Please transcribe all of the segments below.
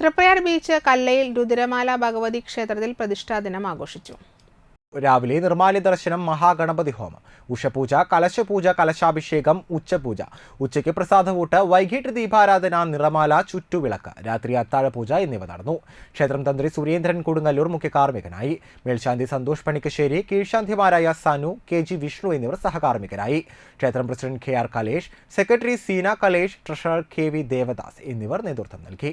Triprayar beach കല്ലയിൽ രുദ്രമാല ഭഗവതി ക്ഷേത്രത്തിൽ പ്രതിഷ്ഠാ ദിനം ആഘോഷിച്ചു. രാവിലെ നിർമാല്യ ദർശനം മഹാഗണപതി ഹോമം ഉഷപൂജ കലശപൂജ കലശാഭിഷേകം ഉച്ചപൂജ. ഉച്ചയ്ക്ക് പ്രസാദവൂട്ട് വൈകിട്ട് ദീപാരാധന നിറമാല ചുറ്റുവിളക്ക് രാത്രി അത്താഴപൂജ എന്നിവ നടന്നു. ക്ഷേത്രം തന്ത്രി സുരേന്ദ്രൻ കൊടുങ്ങല്ലൂർ മുഖ്യ കാർമ്മികനായി. മേൽശാന്തി സന്തോഷ് പണിക്കശ്ശേരി കീഴ്ശാന്തിമാരായ സനു കെ ജി വിഷ്ണു എന്നിവർ സഹകാർമ്മികരായി. ക്ഷേത്രം president K R Kalesh secretary Seena Kalesh treasurer K V Devadas എന്നിവർ നേതൃത്വം നൽകി.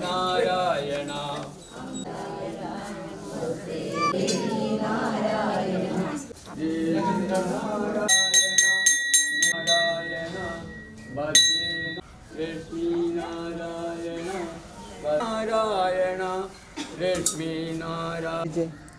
നാരായണ നാരായണ ഭദ്രേ ലക്ഷ്മി നാരായണ നാരായണ ലക്ഷ്മി നാരായണ